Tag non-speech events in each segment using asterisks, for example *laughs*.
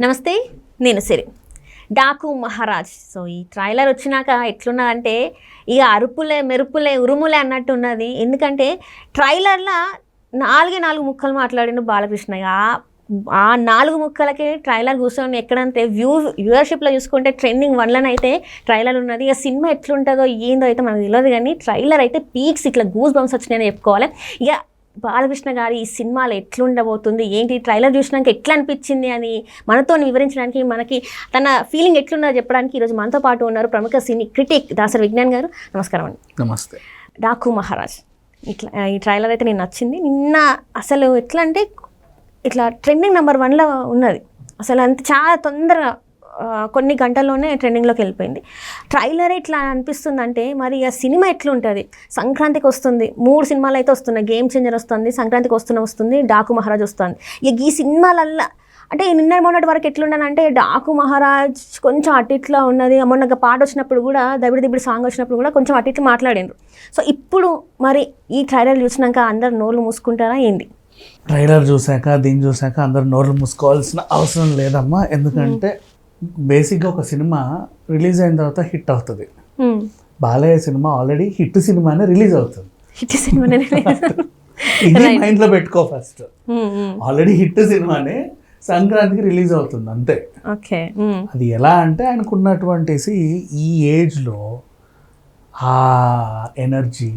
నమస్తే నేను సిరి డాకు మహారాజ్. సో ఈ ట్రైలర్ వచ్చినాక ఎట్లున్నదంటే ఇక అరుపులే మెరుపులే ఉరుములే అన్నట్టు ఉన్నది ఎందుకంటే ట్రైలర్లో నాలుగే నాలుగు ముక్కలు మాట్లాడిండు బాలకృష్ణ. ఆ- ఆ నాలుగు ముక్కలకే ట్రైలర్ కూర్చొని ఎక్కడంటే వ్యూ వ్యూవర్షిప్లో చూసుకుంటే ట్రెండింగ్ వన్లను అయితే ట్రైలర్ ఉన్నది. ఇక సినిమా ఎట్లుంటుందో ఏందో అయితే మనకు తెలియదు కానీ ట్రైలర్ అయితే పీక్స్ ఇట్లా గూస్ బంప్స్ వచ్చినాయని చెప్పుకోవాలి. ఇక బాలకృష్ణ గారి ఈ సినిమాలో ఎట్లుండబోతుంది? ఏంటి? ట్రైలర్ చూసినాక ఎట్లా అనిపించింది అని మనతో వివరించడానికి మనకి తన ఫీలింగ్ ఎట్లున్నదో చెప్పడానికి ఈరోజు మనతో పాటు ఉన్నారు ప్రముఖ సినీ క్రిటిక్ దాసరి విజ్ఞాన్ గారు. నమస్కారం అండి. నమస్తే. డాకు మహారాజ్. ఇట్లా ఈ ట్రైలర్ అయితే నేను నచ్చింది. నిన్న అసలు ఎట్లా అంటే ఇట్లా ట్రెండింగ్ నెంబర్ వన్లో ఉన్నది. అసలు అంత చాలా తొందరగా కొన్ని గంటల్లోనే ట్రెండింగ్లోకి వెళ్ళిపోయింది. ట్రైలర్ ఎట్లా అనిపిస్తుంది అంటే మరి ఆ సినిమా ఎట్లుంటుంది? సంక్రాంతికి వస్తుంది మూడు సినిమాలు అయితే వస్తున్నాయి. గేమ్ చేంజర్ వస్తుంది సంక్రాంతికి వస్తున్న వస్తుంది డాకు మహారాజ్ వస్తుంది. ఇక ఈ సినిమాలల్లా అంటే నిన్న మొన్నటి వరకు ఎట్లుండనంటే డాకు మహారాజ్ కొంచెం అటు ఇట్లా ఉన్నది. మొన్న ఒక పాట వచ్చినప్పుడు కూడా దబిడి దిబిడి సాంగ్ వచ్చినప్పుడు కూడా కొంచెం అటు ఇట్లా మాట్లాడిండ్రు. సో ఇప్పుడు మరి ఈ ట్రైలర్ చూసినాక అందరు నోళ్ళు మూసుకుంటారా ఏంది? ట్రైలర్ చూశాక దీన్ని చూశాక అందరు నోర్లు మూసుకోవాల్సిన అవసరం లేదమ్మా. ఎందుకంటే బేసిక్గా ఒక సినిమా రిలీజ్ అయిన తర్వాత హిట్ అవుతుంది. బాలయ్య సినిమా ఆల్రెడీ హిట్ సినిమానే రిలీజ్ అవుతుంది. హిట్ సినిమానే *laughs* ఇది మైండ్లో పెట్టుకో ఫస్ట్. ఆల్రెడీ హిట్ సినిమానే సంక్రాంతికి రిలీజ్ అవుతుంది అంతే. ఓకే అది ఎలా అంటే ఆయనకున్నటువంటి సి- ఈ ఏజ్లో ఆ ఎనర్జీ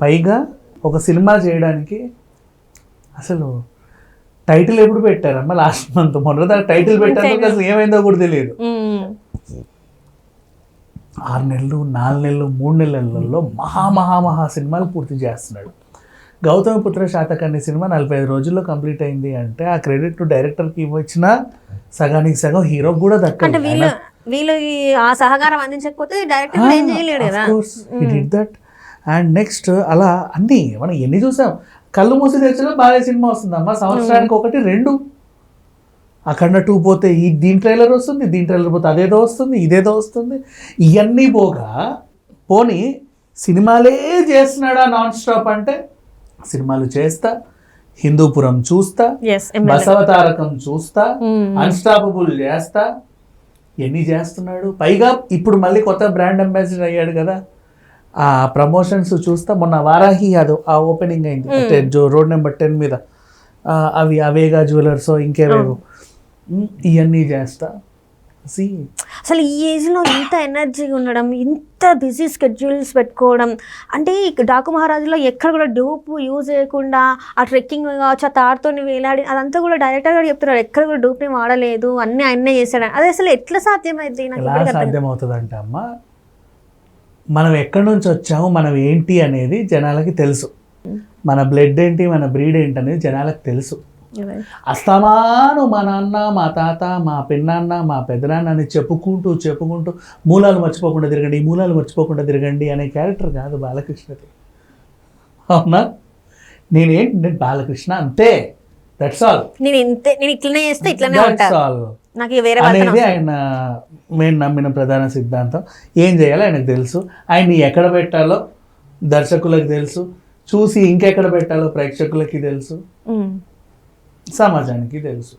పైగా ఒక సినిమా చేయడానికి అసలు టైటిల్ ఎప్పుడు పెట్టారమ్మా లాస్ట్ మంత్ మొన్న టైటిల్ *laughs* పెట్టారు అసలు ఏమైందో కూడా తెలియదు. ఆరు నెలలు నాలుగు నెలలు మూడు నెలలలో మహా మహా మహా సినిమాలు పూర్తి చేస్తున్నాడు. గౌతమిపుత్ర శాతకర్ణి సినిమా నలభై ఐదు రోజుల్లో కంప్లీట్ అయింది అంటే ఆ క్రెడిట్ డైరెక్టర్కి ఇవ్వచ్చిన సగానికి సగం హీరోకి కూడా దక్కదు వీళ్ళు ఆ సహకారం అందించకపోతే డైరెక్టర్ కూడా ఏం చేయలేడు కదా. దట్ అండ్ నెక్స్ట్ అలా అన్ని మనం ఎన్ని చూసాం? కళ్ళు మూసి తెచ్చినా బాగా సినిమా వస్తుందమ్మా సంవత్సరానికి ఒకటి రెండు. అఖండ టూ పోతే ఈ దీని ట్రైలర్ వస్తుంది దీని ట్రైలర్ పోతే అదేదో వస్తుంది ఇదేదో వస్తుంది. ఇవన్నీ పోగా పోని సినిమాలే చేస్తున్నాడా నాన్ స్టాప్ అంటే సినిమాలు చేస్తా హిందూపురం చూస్తా బసవతారకం చూస్తా అన్స్టాపబుల్ చేస్తా. ఎన్ని చేస్తున్నాడు? పైగా ఇప్పుడు మళ్ళీ కొత్త బ్రాండ్ అంబాసిడర్ అయ్యాడు కదా. ఆ ప్రమోషన్స్ చూస్తా మొన్న వారాహి అది ఆ ఓపెనింగ్ అయింది. రోడ్ నెంబర్ టెన్ మీద. అవి అవేగా జ్యువెలర్స్ ఇంకేవేవో. ఇవన్నీ చేస్తా. సి. అసలు ఈ ఏజ్లో ఇంత ఎనర్జీగా ఉండడం ఇంత బిజీ స్కెడ్యూల్స్ పెట్టుకోవడం అంటే డాకు మహారాజులో ఎక్కడ కూడా డూప్ యూజ్ చేయకుండా ఆ ట్రెక్కింగ్ కావచ్చు ఆ తాడుతో వేలాడి అదంతా కూడా డైరెక్టర్ గారు చెప్తున్నారు ఎక్కడ కూడా డూప్ని వాడలేదు అన్నీ ఆయన్నే చేశాడు అది అసలు ఎట్లా సాధ్యమైంది? నాకు అంటే అమ్మ మనం ఎక్కడి నుంచి వచ్చాము మనం ఏంటి అనేది జనాలకి తెలుసు. మన బ్లడ్ ఏంటి మన బ్రీడ్ ఏంటి అనేది జనాలకు తెలుసు. అస్తమాను మా నాన్న మా తాత మా పిన్నాన్న మా పెద్దనాన్న అని చెప్పుకుంటూ చెప్పుకుంటూ మూలాలు మర్చిపోకుండా తిరగండి ఈ మూలాలు మర్చిపోకుండా తిరగండి అనే క్యారెక్టర్ కాదు బాలకృష్ణది. అవునా? నేనేంటి? నేను బాలకృష్ణ అంతే. దట్స్ ఆల్ నేను ఇంతే నేను ఇట్లనే చేస్తే ఇట్లనే ఆల్ నాకు వేరే అనేది ఆయన మేము నమ్మిన ప్రధాన సిద్ధాంతం. ఏం చేయాలో ఆయనకు తెలుసు. ఆయన్ని ఎక్కడ పెట్టాలో దర్శకులకు తెలుసు. చూసి ఇంకెక్కడ పెట్టాలో ప్రేక్షకులకి తెలుసు. సమాజానికి తెలుసు.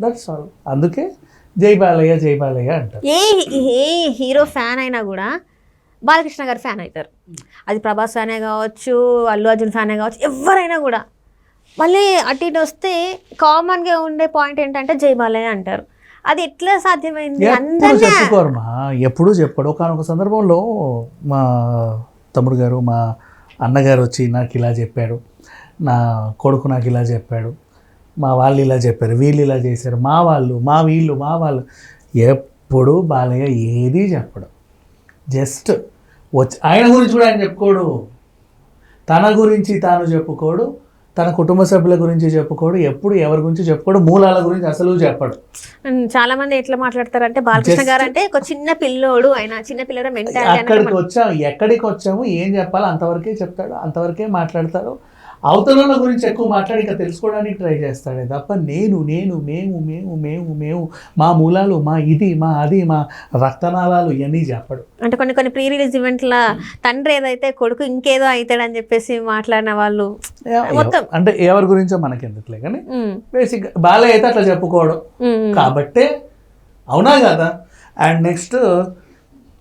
దట్స్ ఆల్ అందుకే జై బాలయ్య జై బాలయ్య అంటారు. ఏ ఏ హీరో ఫ్యాన్ అయినా కూడా బాలకృష్ణ గారి ఫ్యాన్ అవుతారు. అది ప్రభాస్ ఫ్యానే కావచ్చు అల్లు అర్జున్ ఫ్యానే కావచ్చు ఎవరైనా కూడా. మళ్ళీ అటు ఇటు వస్తే కామన్గా ఉండే పాయింట్ ఏంటంటే జై బాలయ్య అంటారు. అది ఎట్లా సాధ్యమైంది? ఎప్పుడు అందరినీ చెప్పుకోరమ్మా ఎప్పుడు చెప్పడు. ఒకనొక సందర్భంలో మా తమ్ముడు గారు మా అన్నగారు వచ్చి నాకు ఇలా చెప్పాడు. నా కొడుకు నాకు ఇలా చెప్పాడు. మా వాళ్ళు ఇలా చెప్పారు. వీళ్ళు ఇలా చేశారు. మా వాళ్ళు మా వీళ్ళు మా వాళ్ళు. ఎప్పుడు బాలయ్య ఏది చెప్పడు. జస్ట్ వచ్చి ఆయన గురించి కూడా ఆయన చెప్పుకోడు. తన గురించి తాను చెప్పుకోడు. తన కుటుంబ సభ్యుల గురించి చెప్పుకోడు ఎప్పుడు ఎవరి గురించి చెప్పుకోడు మూలాల గురించి అసలు చెప్పడు. చాలా మంది ఎట్లా మాట్లాడతారంటే బాలకృష్ణ గారు అంటే ఒక చిన్న పిల్లోడు ఆయన చిన్న పిల్లడ అక్కడికి వచ్చాము ఎక్కడికి వచ్చాము ఏం చెప్పాలో అంతవరకే చెప్తాడు అంతవరకే మాట్లాడతారు అవతల గురించి ఎక్కువ మాట్లాడి ఇంకా తెలుసుకోవడానికి ట్రై చేస్తాడే తప్ప నేను నేను మేము మేము మేము మేము మా మూలాలు మా ఇది మా అది మా రక్తనాళాలు ఇవన్నీ చెప్పడు. అంటే కొన్ని కొన్ని ప్రీ రిలీజ్ ఈవెంట్ల తండ్రి ఏదైతే కొడుకు ఇంకేదో అవుతాడని చెప్పేసి మాట్లాడిన వాళ్ళు మొత్తం. అంటే ఎవరి గురించో మనకెందుకులే కానీ ఉమ్, బేసిక్ బాలయ్య అయితే అట్లా చెప్పుకోవడం కాబట్టే అవునా కదా? అండ్ నెక్స్ట్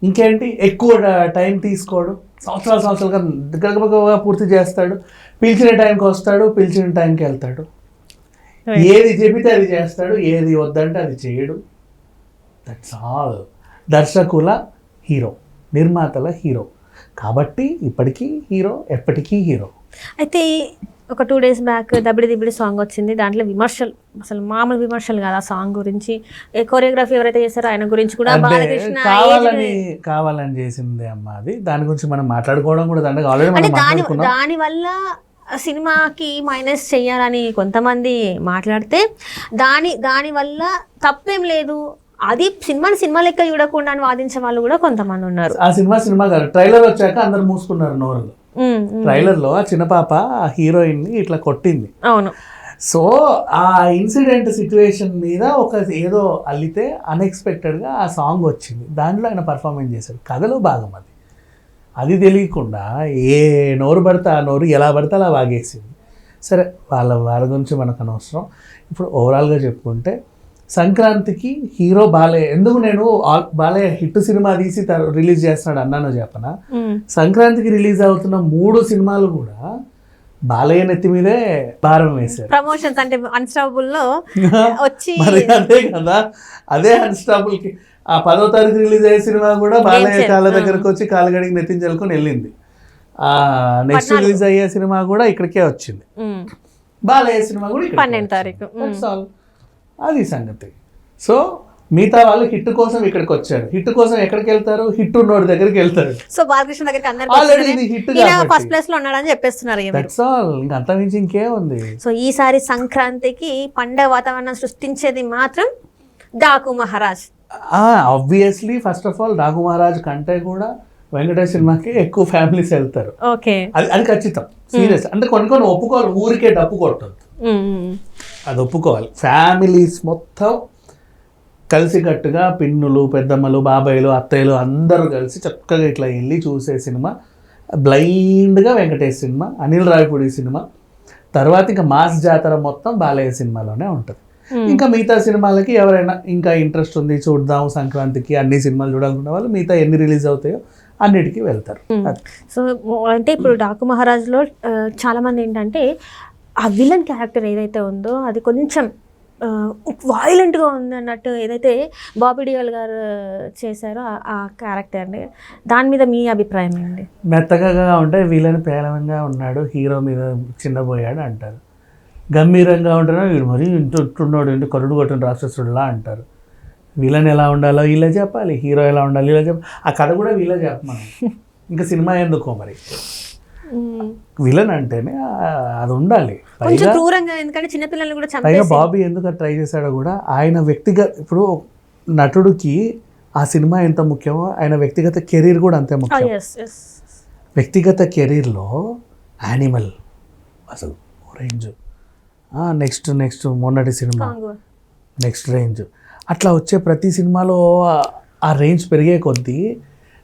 ఇంకేంటి? ఎక్కువ టైం తీసుకోవడం సంవత్సరాలు సంవత్సరాలుగా దగ్గరగా పూర్తి చేస్తాడు. పిలిచిన టైంకి వస్తాడు పిలిచిన టైంకి వెళ్తాడు. ఏది చెబితే అది చేస్తాడు ఏది వద్దంటే అది చేయడు. దట్స్ ఆల్ దర్శకుల హీరో నిర్మాతల హీరో. కాబట్టి ఇప్పటికీ హీరో ఎప్పటికీ హీరో. అయితే ఒక two days back Dabidi Dibidi song వచ్చింది. దాంట్లో విమర్శలు అసలు మామూలు విమర్శలు కాదు ఆ సాంగ్ గురించి. కొరియోగ్రఫీ ఎవరైతే చేస్తారో ఆయన గురించి కూడా బాలకృష్ణ కావాలని కావాలని చేసింది అమ్మ అది. దాని గురించి మనం మాట్లాడుకోవడం కూడా ఆల్రెడీ దాని వల్ల సినిమాకి మైనస్ చేయాలని కొంతమంది మాట్లాడితే దాని దాని వల్ల తప్పేం లేదు. అది సినిమాని సినిమా లెక్క చూడకుండా అని వాదించే వాళ్ళు కూడా కొంతమంది ఉన్నారు. ఆ సినిమా సినిమా ట్రైలర్ వచ్చాక అందరు మూసుకున్నారు నోరులు ట్రైలర్లో ఆ చిన్న పాప ఆ హీరోయిన్ని ఇట్లా కొట్టింది. అవును. సో ఆ ఇన్సిడెంట్ సిచ్యువేషన్ మీద ఒక ఏదో అల్లితే unexpected గా ఆ సాంగ్ వచ్చింది. దాంట్లో ఆయన పర్ఫార్మెన్స్ చేశాడు? కథలో భాగం అది. అది తెలియకుండా ఏ నోరు పడితే ఆ నోరు ఎలా పడితే అలా వాగేసింది. సరే వాళ్ళ వాళ్ళ గురించి మనకు అనవసరం. ఇప్పుడు ఓవరాల్గా చెప్పుకుంటే సంక్రాంతికి హీరో బాలయ్య ఎందుకు నేను బాలయ్య హిట్ సినిమా తీసి రిలీజ్ చేస్తున్నాడు అన్నాను చెప్పనా? సంక్రాంతికి రిలీజ్ అవుతున్న మూడు సినిమాలు కూడా బాలయ్య నెత్తి మీదే భారం వేశారు. ప్రమోషన్స్ అంటే అన్స్టాపబుల్లో *laughs* వచ్చి అదే కదా అదే అన్స్టాపుల్కి. ఆ పదో తారీఖు రిలీజ్ అయ్యే సినిమా కూడా బాలయ్య. కాళ్ళ దగ్గరకు వచ్చి కాలుగడికి నెత్తిన చల్లుకొని వెళ్ళింది. ఆ నెక్స్ట్. రిలీజ్ అయ్యే సినిమా కూడా ఇక్కడికే వచ్చింది. బాలయ్య సినిమా కూడా పన్నెండు. తారీఖు. అది సంగతి. సో మిగతా వాళ్ళు హిట్ కోసం ఇక్కడికి వచ్చారు. హిట్ కోసం ఎక్కడికి వెళ్తారు? హిట్ ఉన్నోడి దగ్గరికి వెళ్తారు. సో బాలకృష్ణ దగ్గరికి ఆల్రెడీ ఇది హిట్ ఫస్ట్ ప్లేస్లో ఉన్నాడని చెప్పేస్తున్నారు ఇక. దట్స్ ఆల్ ఇంకా అంతమించి ఇంకేముంది సో ఈసారి సంక్రాంతికి పండగ వాతావరణం సృష్టించేది మాత్రం Daaku Maharaaj. Obviously first of all Raghu Maharaaj కంటే కూడా వెంకటేష్ సినిమాకి ఎక్కువ ఫ్యామిలీస్ వెళ్తారు. ఓకే. అది అది ఖచ్చితం. సీరియస్ అంటే కొన్ని కొన్ని ఒప్పుకోవాలి ఊరికే డప్పు కొట్టద్దు. అది ఒప్పుకోవాలి. ఫ్యామిలీస్ మొత్తం కలిసికట్టుగా పిన్నులు పెద్దమ్మలు బాబాయిలు అత్తయ్యలు అందరూ కలిసి చక్కగా ఇట్లా వెళ్ళి చూసే సినిమా. బ్లైండ్గా వెంకటేష్ సినిమా అనిల్ రావిపూడి సినిమా. తర్వాత ఇంకా మాస్ జాతర మొత్తం బాలయ్య సినిమాలోనే ఉంటుంది. ఇంకా మిగతా సినిమాలకి ఎవరైనా ఇంకా ఇంట్రెస్ట్ ఉంది చూద్దాం సంక్రాంతికి అన్ని సినిమాలు చూడాలనుకున్న వాళ్ళు మిగతా ఎన్ని రిలీజ్ అవుతాయో అన్నిటికీ వెళ్తారు. సో అంటే ఇప్పుడు డాకు మహారాజ్లో ఆ, చాలా మంది ఏంటంటే ఆ విలన్ క్యారెక్టర్ ఏదైతే ఉందో అది కొంచెం వాయిలెంట్గా ఉంది అన్నట్టు ఏదైతే బాబీ డియోల్ గారు చేశారో ఆ- క్యారెక్టర్ని దాని మీద మీ అభిప్రాయం ఏంటి? మెత్తగా ఉంటే వీళ్ళని పేలవంగా ఉన్నాడు హీరో మీద చిన్నపోయాడు అంటారు. గంభీరంగా ఉంటున్నా వీడు మరి ఇంత ఉంటున్నాడు ఇంటి కరుడు కొట్టిన రాక్షసుడులా అంటారు. వీళ్ళని ఎలా ఉండాలో వీళ్ళే చెప్పాలి హీరో ఎలా ఉండాలి వీళ్ళే చెప్పాలి. ఆ కథ కూడా వీళ్ళే చెప్పమని *laughs* ఇంకా సినిమా ఎందుకో మరి? విలన్ అంటేనే అది ఉండాలి. కొంచెం పైగా క్రూరంగా ఎందుకంటే చిన్నపిల్లల్ని కూడా పైగా బాబీ ఎందుకు ట్రై చేశాడో కూడా ఆయన వ్యక్తిగత ఇప్పుడు నటుడికి ఆ సినిమా ఎంత ముఖ్యమో ఆయన వ్యక్తిగత కెరీర్ కూడా అంతే ముఖ్యం. ఎస్ ఎస్ వ్యక్తిగత కెరీర్లో యానిమల్ అసలు రేంజ్. నెక్స్ట్ నెక్స్ట్ మొన్నటి సినిమా. Next range. అట్లా వచ్చే ప్రతి సినిమాలో ఆ- ఆ రేంజ్ పెరిగే కొద్దీ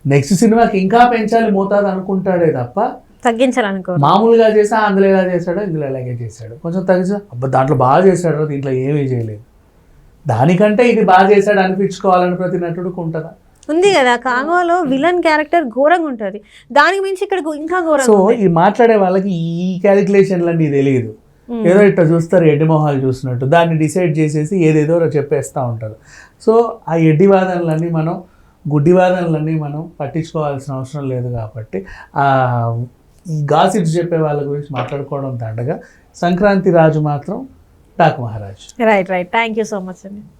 నెక్స్ట్ సినిమాకి ఇంకా పెంచాలి మోతాదు అనుకుంటాడే తప్ప తగ్గించాలనుకో మామూలుగా చేసి "ఆ, అందులో ఎలా చేశాడో ఇందులో ఎలాగే చేశాడు. కొంచెం తగ్గించా. అబ్బా దాంట్లో బాగా చేశాడు దీంట్లో ఏమీ చేయలేదు. దానికంటే ఇది బాగా చేశాడు అనిపించుకోవాలని ప్రతి నటుడికి ఉంటుందా ఉంది కదా కాంగోలో విలన్ క్యారెక్టర్ ఘోరంగా ఉంటుంది. దానికి మించి ఇక్కడ ఇంకా సో ఘోరంగా ఉంది. ఈ మాట్లాడే వాళ్ళకి ఈ క్యాలిక్యులేషన్లన్నీ తెలియదు. Hmm. ఏదో ఇట్లా చూస్తారు ఎడ్డి మొహాలు చూసినట్టు. దాన్ని డిసైడ్ చేసేసి ఏదేదో చెప్పేస్తూ ఉంటారు. సో ఆ ఎడ్డి వాదనలన్నీ మనం గుడ్డి వాదనలన్నీ మనం పట్టించుకోవాల్సిన అవసరం లేదు కాబట్టి గాసిప్స్ చెప్పే వాళ్ళ గురించి మాట్లాడుకోవడం దండగా. సంక్రాంతి రాజు మాత్రం Daaku Maharaaj. Right right thank you so much అండి